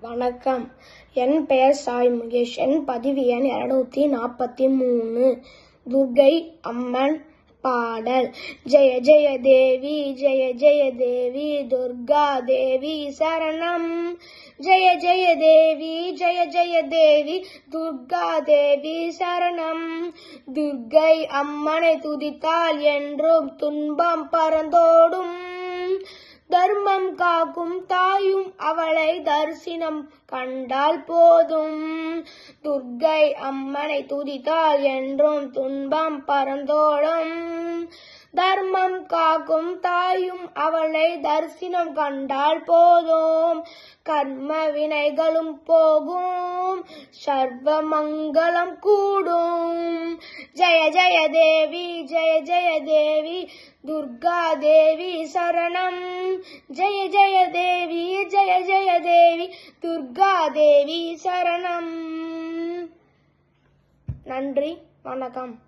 வணக்கம். என் பெயர் சாய் முகேஷ். என் பதிவு எண் இருநூத்தி நாற்பத்தி மூணு. துர்கை அம்மன் பாடல். ஜெய ஜெய தேவி ஜெய ஜெய தேவி துர்கா தேவி சரணம். ஜெய ஜெய தேவி ஜெய ஜெய தேவி துர்கா தேவி சரணம். துர்கை அம்மனை துதித்தால் என்றும் துன்பம் பறந்தோடும் காக்கும் தாயும் அவளை தரிசனம் கண்டால் போதும். துர்கை அம்மனை துதித்தால் என்றும் துன்பம் பரந்தோடும். தர்மம் காக்கும் தாயும் அவளை தரிசனம் கண்டால் போதும். கர்ம வினைகளும் போகும். சர்வ மங்களம் கூடும். ஜெய ஜெய தேவி ஜெய ஜெய தேவி. துர்கா தேவி சரணம். ஜெய ஜெய தேவி ஜெய ஜெய தேவி துர்கா தேவி சரணம். நன்றி வணக்கம்.